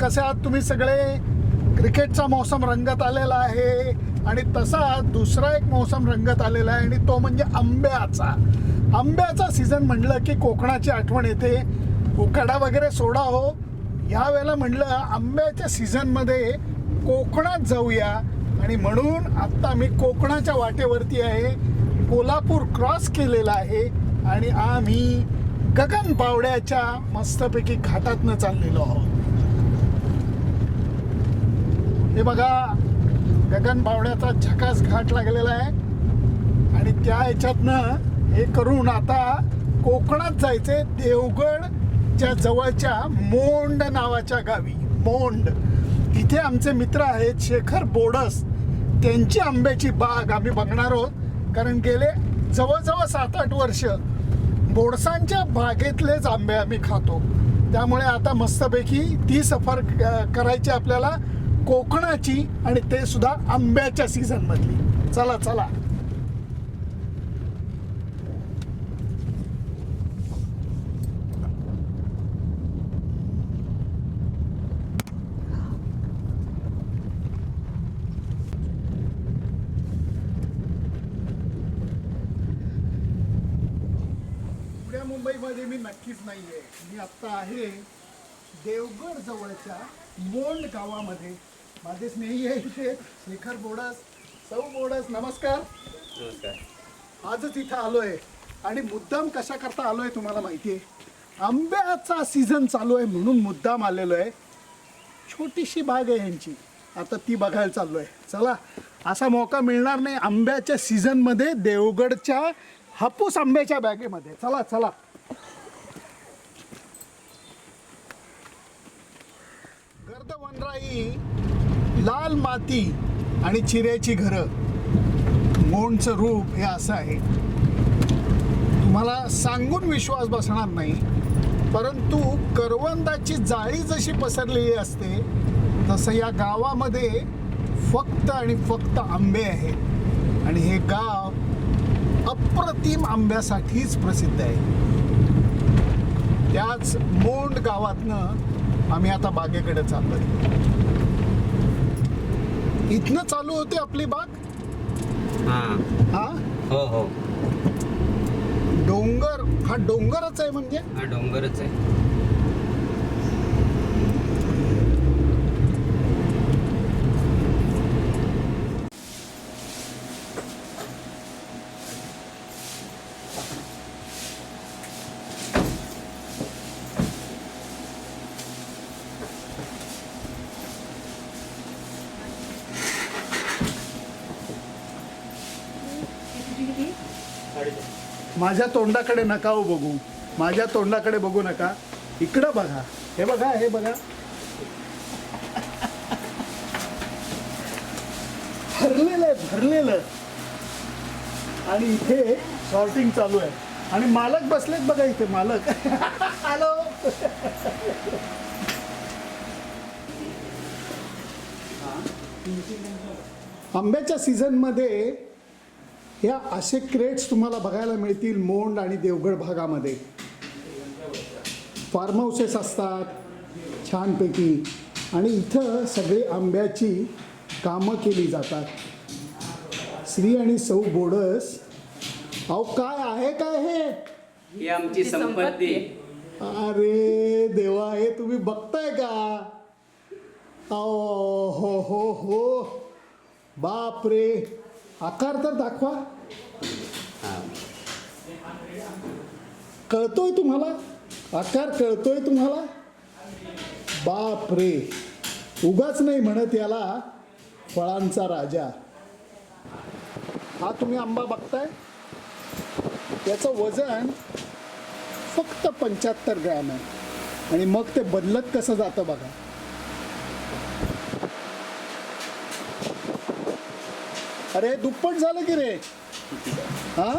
कसे आहात तुम्ही सगळे? क्रिकेटचा मौसम रंगत आलेला आहे आणि तसा दुसरा एक मौसम रंगत आलेला आहे आणि तो म्हणजे आंब्याचा. आंब्याचा सीझन म्हणलं की कोकणाची आठवण येते. उकाडा वगैरे सोडा हो. ह्या वेळेला म्हणलं आंब्याच्या सीझनमध्ये कोकणात जाऊया. आणि म्हणून आत्ता मी कोकणाच्या वाटेवरती आहे. कोल्हापूर क्रॉस केलेला आहे. आणि आम्ही गगन बावड्याच्या मस्तपैकी घाटातनं चाललेलो आहोत. हे बघा गगन बावड्याचा झकास घाट लागलेला आहे. आणि त्या ह्याच्यातनं हे करून आता कोकणात जायचे देवगडच्या जवळच्या मोंड नावाच्या गावी. मोंड. इथे आमचे मित्र आहेत शेखर बोडस. त्यांची आंब्याची बाग आम्ही बघणार आहोत. कारण गेले जवळजवळ सात आठ वर्ष बोडसांच्या बागेतलेच आंबे आम्ही खातो. त्यामुळे आता मस्तपैकी ती सफर करायची आपल्याला. कोकणाची आणि ते सुद्धा आंब्याच्या सीझनमधली चला चला. पुण्या मुंबईमध्ये मी नक्कीच नाही आहे मी आत्ता आहे देवगड जवळच्या मोंड गावामध्ये. माझे स्नेही आहे इथे. शेखर बोडस सौ बोडस नमस्कार. नमस्कार. आजच इथं आलोय. आणि मुद्दाम कशा करता आलोय तुम्हाला माहिती आहे? आंब्याचा सीझन चालू आहे म्हणून मुद्दाम आलेलो आहे छोटीशी बाग आहे यांची आता ती बघायला चाललो आहे चला असा मौका मिळणार नाही आंब्याच्या सीझनमध्ये देवगडच्या हापूस आंब्याच्या बॅगेमध्ये. चला चला. गर्द वनराई लाल माती आणि चिऱ्याची घरं. मोंडचं रूप हे असं आहे. तुम्हाला सांगून विश्वास बसणार नाही. परंतु करवंदाची जाळी जशी पसरलेली असते तसं या गावामध्ये फक्त आणि फक्त आंबे आहेत आणि हे गाव अप्रतिम आंब्यासाठीच प्रसिद्ध आहे. त्याच मोंड गावातनं आम्ही आता बागेकडे चाललोय. इथनं चालू होते आपली बाग? हां. हा? हो हो. डोंगर हा डोंगरच आहे म्हणजे? हा डोंगरच आहे. माझ्या तोंडाकडे नका हो बघू. माझ्या तोंडाकडे बघू नका. इकडं बघा. हे बघा हे बघा. भरलेलं आहे भरलेलं. आणि इथे शॉर्टिंग चालू आहे. आणि मालक बसलेत बघा इथे मालक. हॅलो आंब्याच्या सीझनमध्ये या असे क्रेट्स तुम्हाला बघायला मिळतील मोंड आणि देवगड भागामध्ये. फार्म हाऊसेस असतात छानपैकी. आणि इथं सगळी आंब्याची कामं केली जातात. श्री आणि सौ बोडस अहो काय आहे काय हे? ही आमची संपत्ती. अरे देवा हे तुम्ही बघताय का? अहो हो हो हो. बाप रे आकार तर दाखवा. कळतोय तुम्हाला? आकार कळतोय तुम्हाला? बाप रे उगाच नाही म्हणत याला फळांचा राजा. हा तुम्ही आंबा बघताय? याचं वजन फक्त पंच्याहत्तर ग्रॅम आहे. आणि मग ते बदलत कसं जातं बघा. अरे दुप्पट झालं की रे? हा?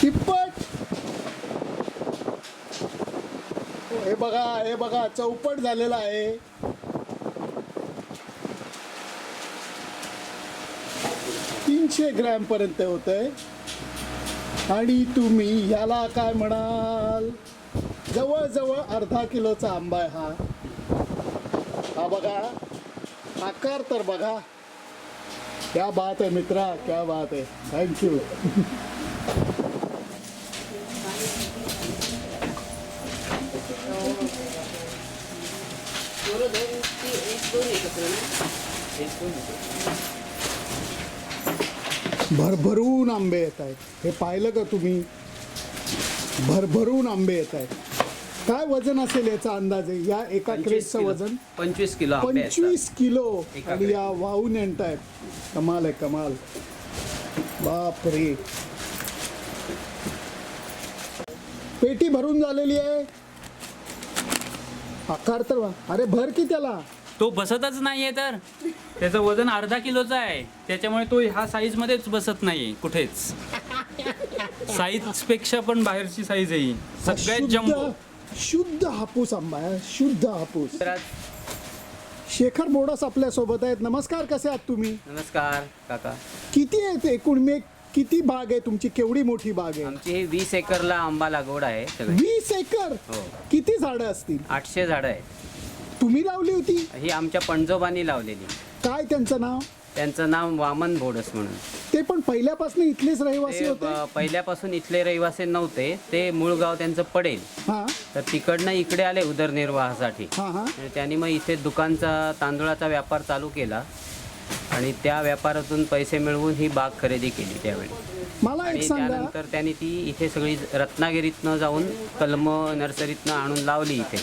तिप्पट? हे बघा हे बघा चौपट झालेला आहे. तीनशे ग्रॅम पर्यंत होत आहे आणि तुम्ही याला काय म्हणाल? जवळजवळ अर्धा किलोचा आंबा आहे हा. हा बघा आकार तर बघा. क्या बात आहे मित्रा क्या बात आहे. थँक्यू भरभरून आंबे येत आहेत. हे पाहिलं का तुम्ही? भरभरून आंबे येत आहेत. काय वजन असेल याचा अंदाजे या एका क्रेटचं. वजन? पंचवीस किलो आंबे. पंचवीस किलो. एका आणि या वाहून येत आहेत कमाल आहे कमाल. बाप रे पेटी भरून झालेली आहे. आकार तर वा. अरे भर की त्याला. तो बसतच नाहीये तर. त्याचं वजन अर्धा किलोचं आहे. त्याच्यामुळे तो ह्या साईज मध्येच बसत नाही कुठेच. साईजपेक्षा पण बाहेरची साईज आहे ही. सगळ्यात शुद्ध जम्बो शुद्ध हापूस आंबा आहे शुद्ध हापूस. तर आज शेखर मोडस आपल्यासोबत आहेत. नमस्कार कसे आहात तुम्ही? नमस्कार काका. किती आहेत एकूण? मे किती बाग आहे तुमची? केवढी मोठी बाग आहे? आमची ही वीस एकरला आंबा लागवड आहे सगळी. वीस एकर? हो. किती झाडं असतील? आठशे झाडं आहेत. तुम्ही लावली होती? ही आमच्या पणजोबांनी लावलेली. काय त्यांचं नाव? त्यांचं नाव वामन बोडस म्हणून. ते पण पहिल्यापासून इथलेच रहिवासी ते होते? पहिल्यापासून इथले रहिवासी नव्हते. ते मूळ गाव त्यांचं पडेल. हा. तर तिकडनं इकडे आले उदरनिर्वाहासाठी. हा हा. आणि त्यांनी मग इथे दुकानचा तांदूळाचा व्यापार चालू केला. आणि त्या व्यापारातून पैसे मिळवून ही बाग खरेदी केली त्यावेळी. मला एक आणि सांगा. त्यानंतर त्यांनी ती इथे सगळी रत्नागिरीतनं जाऊन कलम नर्सरीतनं आणून लावली इथे.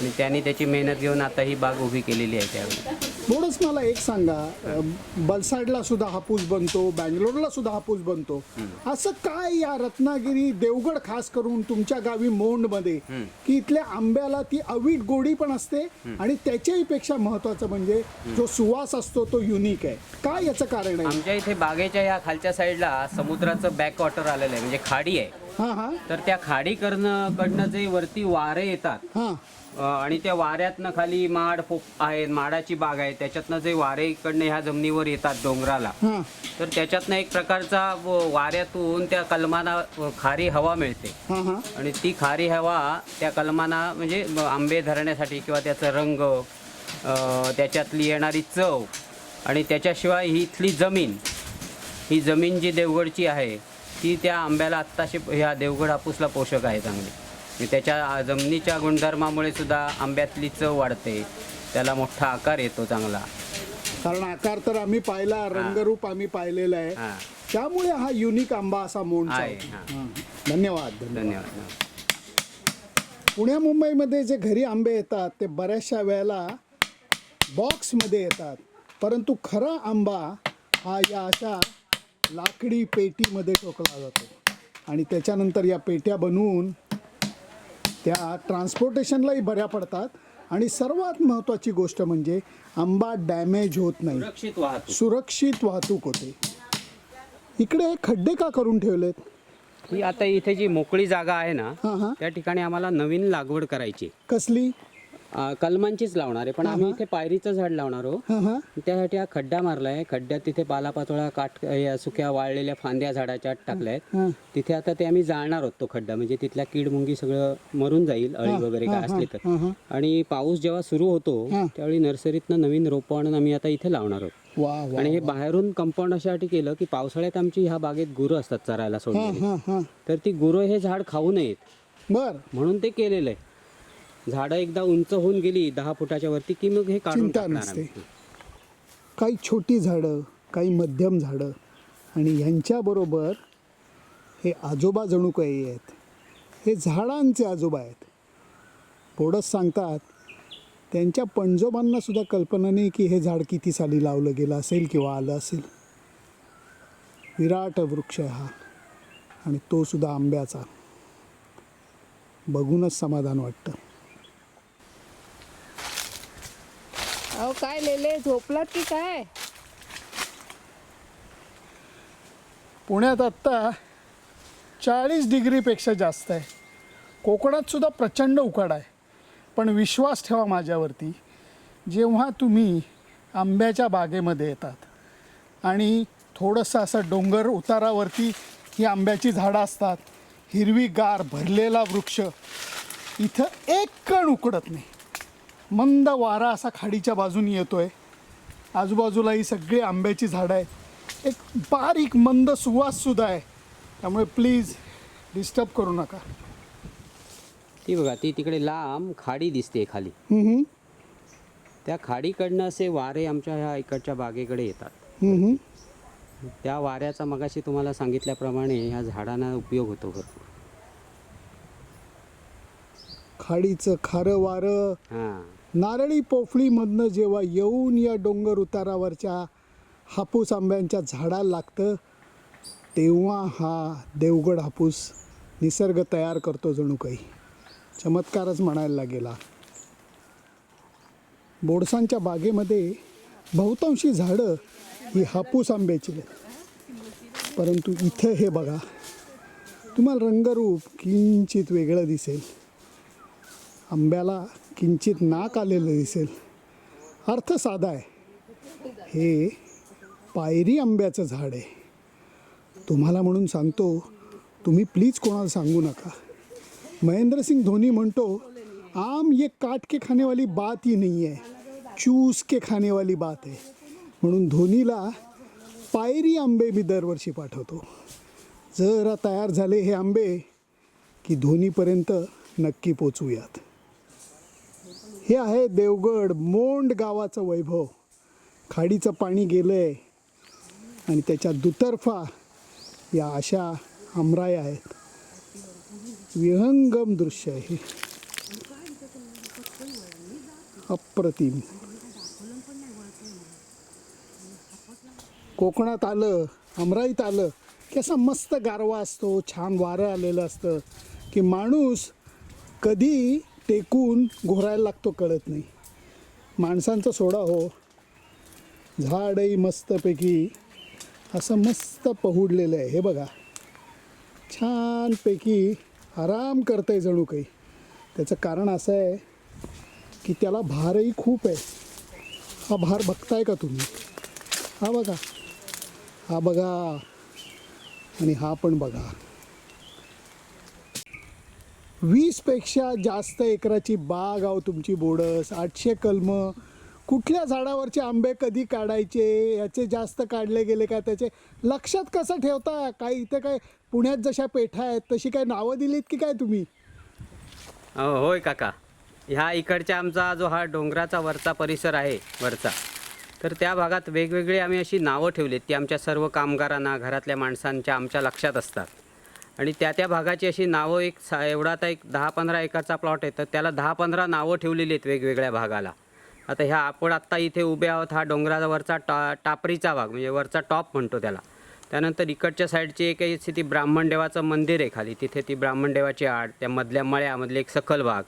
आणि त्यांनी त्याची मेहनत घेऊन आता ही बाग उभी केलेली आहे त्यावेळी. थोडंच मला एक सांगा बलसाडला सुद्धा हापूस बनतो बँगलोरला सुद्धा हापूस बनतो. असं काय या रत्नागिरी देवगड खास करून तुमच्या गावी मोंडमध्ये की इथल्या आंब्याला ती अवीट गोडी पण असते आणि त्याच्याही पेक्षा महत्वाचं म्हणजे जो सुवास असतो तो युनिक आहे. काय याचं कारण आहे? आमच्या इथे बागेच्या ह्या खालच्या साईडला समुद्राचं बॅक वॉटर आलेलं आहे म्हणजे खाडी आहे. हा हा. तर त्या खाडी करणं कडनं जे वरती वारे येतात हा. आणि त्या वाऱ्यातनं खाली माड पोप आहे माडाची बाग आहे. त्याच्यातनं जे वारे इकडनं ह्या जमिनीवर येतात डोंगराला तर त्याच्यातनं एक प्रकारचा वाऱ्यातून त्या कलमाना खारी हवा मिळते. आणि ती खारी हवा त्या कलमाना म्हणजे आंबे धरण्यासाठी किंवा त्याचा रंग त्याच्यातली येणारी चव आणि त्याच्याशिवाय ही इथली जमीन ही जमीन जी देवगडची आहे ती त्या आंब्याला आत्ताशी ह्या देवगड हापूसला पोषक आहे चांगली. त्याच्या जमिनीच्या गुणधर्मामुळे सुद्धा आंब्यातली चव वाढते. त्याला मोठा आकार येतो चांगला. कारण आकार तर आम्ही पाहिला रंगरूप आम्ही पाहिलेला आहे. हां. त्यामुळे हा युनिक आंबा असा मोंडचा आहे होता. हां. हां. धन्यवाद धन्यवाद. धन्यवाद पुण्या मुंबईमध्ये जे घरी आंबे येतात ते बऱ्याचशा वेळेला बॉक्समध्ये येतात. परंतु खरा आंबा हा या अशा लाकडी पेटीमध्ये ठोकला जातो. आणि त्याच्यानंतर या पेट्या बनवून त्या ट्रान्सपोर्टेशनलाही बऱ्या पडतात. आणि सर्वात महत्त्वाची गोष्ट म्हणजे आंबा डॅमेज होत नाही. सुरक्षित वाहतूक. सुरक्षित वाहतूक होते. इकडे हे खड्डे का करून ठेवलेत? ही आता इथे जी मोकळी जागा आहे ना हां हां. त्या ठिकाणी आम्हाला नवीन लागवड करायची कसली? अ, कलमांचीच लावणार आहे. पण आम्ही इथे पायरीचं झाड लावणार आहोत. हां हां. त्यासाठी हा खड्डा मारलाय खड्ड्यात तिथे पालापाचोळा काट या सुक्या वाळलेल्या फांद्या झाडाच्या टाकल्या आहेत. हां तिथे आता ते आम्ही जाळणार आहोत तो खड्डा. म्हणजे तिथल्या कीड मुंगी सगळं मरून जाईल अळी वगैरे काय असले तर. हां हां. आणि पाऊस जेव्हा सुरू होतो. त्यावेळी नर्सरीतनं नवीन रोपं आणून आम्ही आता इथे लावणार आहोत. वा वा आणि हे बाहेरून कंपाऊंड अशासाठी केलं की पावसाळ्यात आमची ह्या बागेत गुरं असतात चरायला हां सोडलेली हां हां. तर ती गुरं हे झाड खाऊ नयेत. बर. म्हणून ते केलेलं आहे. झाडं एकदा उंच होऊन गेली दहा फुटाच्या वरती की मग हे काढून चिंता टाकणार नसते. आम्ही. काही छोटी झाडं काही मध्यम झाडं आणि ह्यांच्याबरोबर हे आजोबा जणू काही आहेत. हे झाडांचे आजोबा आहेत. बोडच सांगतात त्यांच्या पणजोबांना सुद्धा कल्पना नाही की हे झाड किती साली लावलं गेलं असेल किंवा आलं असेल. विराट वृक्ष आहे हा आणि तो सुद्धा आंब्याचा. बघूनच समाधान वाटतं. अहो काय लेले झोपलात की काय? पुण्यात आत्ता चाळीस डिग्रीपेक्षा जास्त आहे. कोकणात सुद्धा प्रचंड उकाड आहे. पण विश्वास ठेवा माझ्यावरती जेव्हा तुम्ही आंब्याच्या बागेमध्ये येतात आणि थोडंसं असं डोंगर उतारावरती ही आंब्याची झाडं असतात हिरवीगार भरलेला वृक्ष इथं एक कण उकडत नाही. मंद वारा असा खाडीच्या बाजूनी येतोय. आजूबाजूला ही सगळी आंब्याची झाडं आहेत. एक बारीक मंद सुवास सुद्धा आहे. त्यामुळे प्लीज डिस्टर्ब करू नका. ती बघा ती तिकडे लांब खाडी दिसते खाली. हम्म, त्या खाडीकडनं असे वारे आमच्या ह्या इकडच्या बागेकडे येतात. हम्म. त्या वाऱ्याचा मगाशी तुम्हाला सांगितल्याप्रमाणे ह्या झाडांना उपयोग होतो भरपूर. खाडीचं खारं वारं. हां. नारळी पोफळीमधनं जेव्हा येऊन या डोंगर उतारावरच्या हापूस आंब्यांच्या झाडाला लागतं तेव्हा हा देवगड हापूस निसर्ग तयार करतो जणू काही. चमत्कारच म्हणायला गेला बोडसांच्या बागेमध्ये बहुतांशी झाडं ही हापूस आंब्याची परंतु इथं हे बघा तुम्हाला रंगरूप किंचित वेगळं दिसेल. आंब्याला किंचित नाक आलेलं दिसेल. अर्थ साधा आहे. हे पायरी आंब्याचं झाड आहे. तुम्हाला म्हणून सांगतो तुम्ही प्लीज कोणाला सांगू नका. महेंद्रसिंग धोनी म्हणतो आम ये काट के खाने वाली बात ही नाही आहे चूस के खाने वाली बात आहे म्हणून धोनीला पायरी आंबे मी दरवर्षी पाठवतो. जरा तयार झाले हे आंबे की धोनीपर्यंत नक्की पोचूयात. हे आहे देवगड मोंड गावाचं वैभव. खाडीचं पाणी गेलं आहे आणि त्याच्या दुतर्फा या अशा आमराया आहेत. विहंगम दृश्य आहे. अप्रतिम. कोकणात आलं अमराईत आलं की असा मस्त गारवा असतो छान वारं आलेलं असतं की माणूस कधी टेकून घोरायला लागतो कळत नाही. माणसांचा सोडा हो. झाडही मस्तपैकी असं मस्त पहुडलेलं आहे. हे बघा. छानपैकी आराम करतंय जणू काही. त्याचं कारण असं आहे की त्याला भारही खूप आहे. हा भार बघताय का तुम्ही? हा बघा. हा बघा. आणि हा पण बघा. वीसपेक्षा जास्त एकराची बाग आहो तुमची बोडस आठशे कलम. कुठल्या झाडावरचे आंबे कधी काढायचे याचे जास्त काढले गेले का त्याचे? लक्षात कसं ठेवता? काय इथे काय पुण्यात जशा पेठा आहेत तशी काय नावं दिलीत की काय तुम्ही? अहो, होय काका. ह्या इकडच्या आमचा जो हा डोंगराचा वरचा परिसर आहे वरचा तर त्या भागात वेगवेगळी आम्ही अशी नावं ठेवलीत ती आमच्या सर्व कामगारांना घरातल्या माणसांच्या आमच्या लक्षात असतात. आणि त्या त्या भागाची अशी नावं एक सा एवढा आता एक दहा पंधरा एकरचा प्लॉट आहे तर त्याला दहा पंधरा नावं ठेवलेली आहेत वेगवेगळ्या भागाला. आता ह्या आपण आत्ता इथे उभे आहोत हा डोंगरावरचा टा टापरीचा भाग म्हणजे वरचा टॉप म्हणतो त्याला. त्यानंतर इकडच्या साईडची एक आहे ती ब्राह्मण देवाचं मंदिर आहे खाली तिथे ती ब्राह्मण देवाची आड त्या मधल्या मळ्यामधले एक सखल भाग.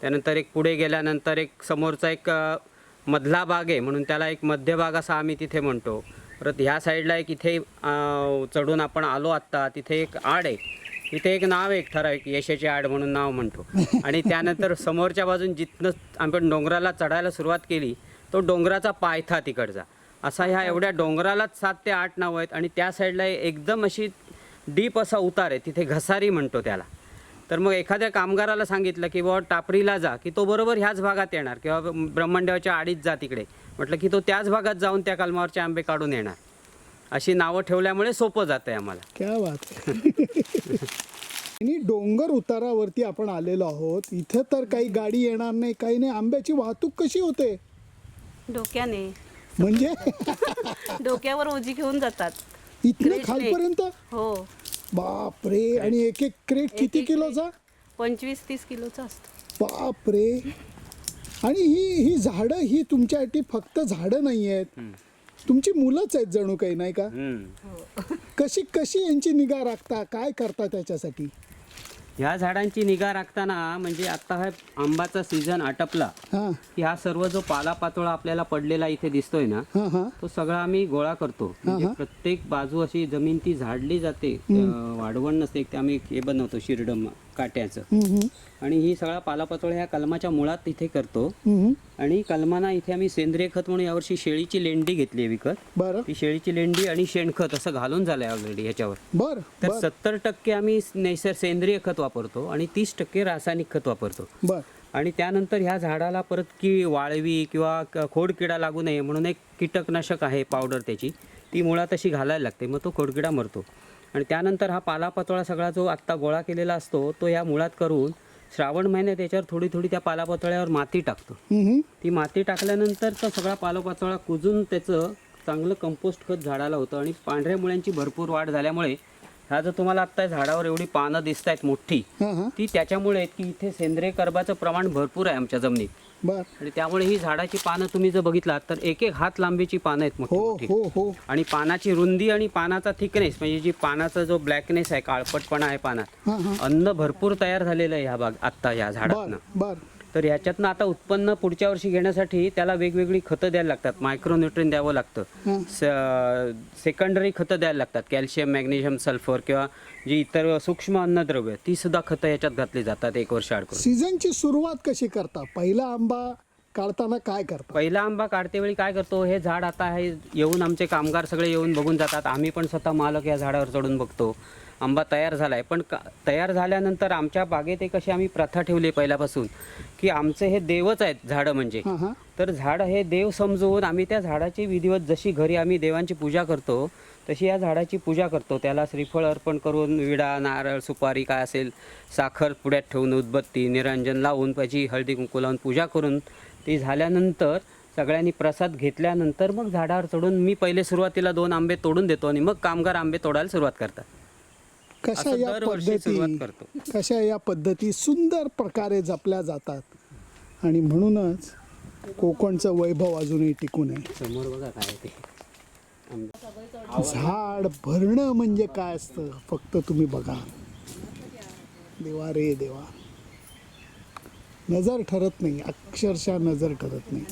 त्यानंतर एक पुढे गेल्यानंतर एक समोरचा एक मधला भाग आहे म्हणून त्याला एक मध्यभाग असा आम्ही तिथे म्हणतो. परत ह्या साईडला एक इथे चढून आपण आलो आत्ता तिथे एक आड आहे. तिथे एक नाव एक ठराविक यशाची आड म्हणून नाव म्हणतो. आणि त्यानंतर समोरच्या बाजून जिथनं आपण डोंगराला चढायला सुरुवात केली तो डोंगराचा पायथा तिकडचा. असा ह्या एवढ्या डोंगरालाच सात ते आठ नावं आहेत आणि त्या साईडला एकदम अशी डीप असा उतार आहे तिथे घसारी म्हणतो त्याला. तर मग एखाद्या कामगाराला सांगितलं की बाबा टापरीला जा की तो बरोबर ह्याच भागात येणार किंवा ब्रह्मंडेवाच्या आडीच जा तिकडे. म्हटलं की तो त्याच भागात जाऊन त्या कलमावरचे आंबे काढून येणार. अशी नावं ठेवल्यामुळे सोपं जातं आहे आम्हाला. क्या बात. आणि डोंगर उतारावरती आपण आलेलो आहोत. इथं तर काही गाडी येणार नाही काही नाही. आंब्याची वाहतूक कशी होते? डोक्याने. म्हणजे? डोक्यावर ओझी घेऊन जातात. इथनं. खालपर्यंत? हो. बापरे. आणि एक एक क्रेट किती किलोचा? पंचवीस तीस किलोचा असतो. बापरे. आणि ही ही झाडं ही तुमच्यासाठी फक्त झाडं नाही आहेत. तुमची मुलंच आहेत जणू काही नाही का. कशी कशी यांची निगा राखता? काय करता त्याच्यासाठी? ह्या झाडांची निगा राखताना म्हणजे आता हा आंबाचा सीझन आटपला. हां. की हा सर्व जो पालापाचोळा आपल्याला पडलेला इथे दिसतोय ना हां हां. तो सगळा आम्ही गोळा करतो. म्हणजे प्रत्येक बाजू अशी जमीन ती झाडली जाते. अं, वाढवण नसते ते आम्ही एक हे बनवतो शिरडम. काट्याचं. आणि ही सगळा पालापाचोळा ह्या कलमाच्या मुळात इथे करतो. आणि कलमाना इथे आम्ही सेंद्रिय खत म्हणून यावर्षी शेळीची लेंडी घेतली आहे विकत. बरं. ती शेळीची लेंडी आणि शेणखत असं घालून झालंय ऑलरेडी ह्याच्यावर. बर तर बर. सत्तर टक्के आम्ही नैसर सेंद्रिय खत वापरतो आणि तीस टक्के रासायनिक खत वापरतो. बर. आणि त्यानंतर ह्या झाडाला परत की वाळवी किंवा क- खोडकिडा लागू नये म्हणून एक कीटकनाशक आहे पावडर त्याची. ती मुळात अशी घालायला लागते मग तो खोडकिडा मरतो. आणि त्यानंतर हा पालापाचोळा सगळा जो आत्ता गोळा केलेला असतो तो या मुळात करून श्रावण महिन्यात त्याच्यावर थोडी थोडी त्या पालापाचोळ्यावर माती टाकतो. ती माती टाकल्यानंतर तो सगळा पालापाचोळा कुजून त्याचं चांगलं कंपोस्ट खत झाडाला होतं आणि पांढऱ्या मुळ्यांची भरपूर वाढ झाल्यामुळे ह्या जर तुम्हाला आत्ता झाडावर एवढी पानं दिसत आहेत मोठी हा हा. ती त्याच्यामुळे आहेत की इथे सेंद्रिय कर्बाचं प्रमाण भरपूर आहे आमच्या जमिनीत. बर. आणि त्यामुळे ही झाडाची पानं तुम्ही जर बघितलात तर एक एक हात लांबीची पानं आहेत मोठी हो मोठी. हो हो. आणि पानाची रुंदी आणि पानाचा थिकनेस म्हणजे जी पानाचा जो ब्लॅकनेस आहे काळपटपणा आहे पानात हा हा. अन्न भरपूर तयार झालेलं आहे ह्या बाग आत्ता या बर झाडातनं बर. तर याच्यातनं आता उत्पन्न पुढच्या वर्षी घेण्यासाठी त्याला वेगवेगळी खतं द्यायला लागतात. मायक्रोन्युट्रिन द्यावं लागतं. हा. सेकंडरी खतं द्यायला लागतात. कॅल्शियम मॅग्नेशियम सल्फर किंवा जी इतर सूक्ष्म अन्नद्रव्य ती सुद्धा खतं याच्यात घातली जातात एक वर्ष आड सीझनची सुरुवात कशी करता? पहिला आंबा काढताना काय करता? पहिला आंबा काढते वेळी काय करतो? हे झाड आता आहे येऊन आमचे कामगार सगळे येऊन बघून जातात. आम्ही पण स्वतः मालक या झाडावर चढून बघतो. आंबा तयार झाला आहे पण का तयार झाल्यानंतर आमच्या बागेत एक अशी आम्ही प्रथा ठेवली पहिल्यापासून की आमचे हे देवच आहेत झाडं म्हणजे. तर झाड हे देव समजवून आम्ही त्या झाडाची विधिवत जशी घरी आम्ही देवांची पूजा करतो तशी या झाडाची पूजा करतो. त्याला श्रीफळ अर्पण करून विडा नारळ सुपारी काय असेल साखर पुड्यात ठेवून उदबत्ती निरंजन लावून त्याची हळदी कुंकू लावून पूजा करून ती झाल्यानंतर सगळ्यांनी प्रसाद घेतल्यानंतर मग झाडावर चढून मी पहिले सुरुवातीला दोन आंबे तोडून देतो आणि मग कामगार आंबे तोडायला सुरुवात करतात. कशा असं या दरवर्षी सुरुवात पद्धती कशा या पद्धती सुंदर प्रकारे जपल्या जातात? आणि म्हणूनच कोकणचं वैभव अजूनही टिकून आहे. समोर बघा काय ते. झाड भरणं म्हणजे काय असतं? फक्त तुम्ही बघा. देवा रे देवा. नजर ठरत नाही. अक्षरशः नजर ठरत नाही.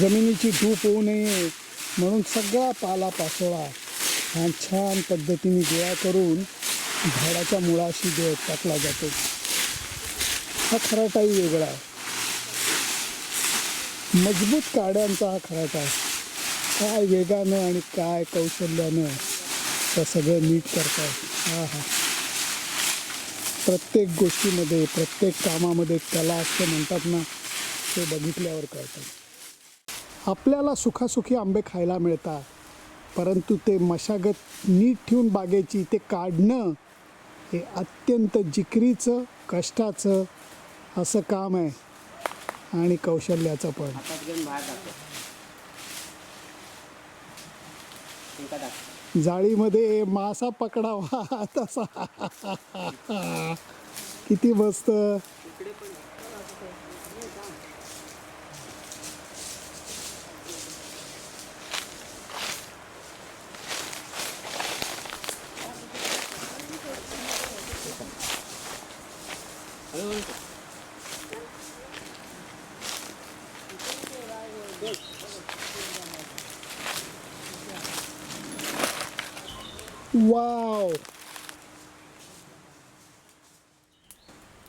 जमिनीची धूप होऊ नये म्हणून सगळा पाला पाचोळा हा छान पद्धतीने गोळा करून झाडाच्या मुळाशी दे टाकला जातो. हा खराटाही वेगळा आहे. मजबूत काड्यांचा हा खराटा आहे. काय वेगानं आणि काय कौशल्यानं ते सगळं नीट करतात हा हा. प्रत्येक गोष्टीमध्ये प्रत्येक कामामध्ये कला असं म्हणतात ना ते बघितल्यावर कळतं. आपल्याला सुखासुखी आंबे खायला मिळतात. परंतु ते मशागत नीट ठेवून बागेची ते काढणं हे अत्यंत जिकरीचं कष्टाचं असं काम आहे. आणि कौशल्याचं पण. जाळीमध्ये मासा पकडावा तसा. किती मस्त.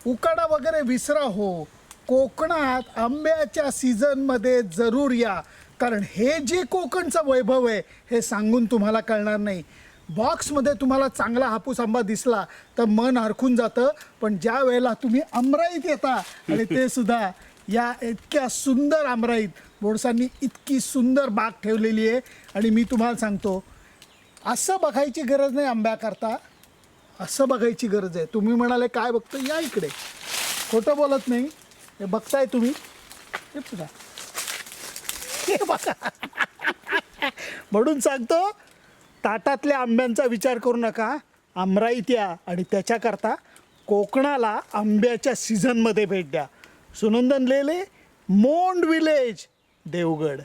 उकाडा वगैरे विसरा हो. कोकणात आंब्याच्या सीझनमध्ये जरूर या. कारण हे जे कोकणचं वैभव आहे हे सांगून तुम्हाला कळणार नाही. बॉक्समध्ये तुम्हाला चांगला हापूस आंबा दिसला तर मन हरखून जातं. पण ज्या वेळेला तुम्ही अमराईत येता आणि ते सुद्धा या इतक्या सुंदर अमराईत बोडसांनी इतकी सुंदर बाग ठेवलेली आहे. आणि मी तुम्हाला सांगतो असं बघायची गरज नाही आंब्याकरता. असं बघायची गरज आहे. तुम्ही म्हणाले काय बघतो या इकडे. खोटं बोलत नाही. हे बघताय तुम्ही. हे बघा. हे बघा. म्हणून सांगतो ताटातल्या आंब्यांचा विचार करू नका. आमराईत या आणि त्याच्याकरता कोकणाला आंब्याच्या सीझनमध्ये भेट द्या. सुनंदन लेले मोंड विलेज देवगड.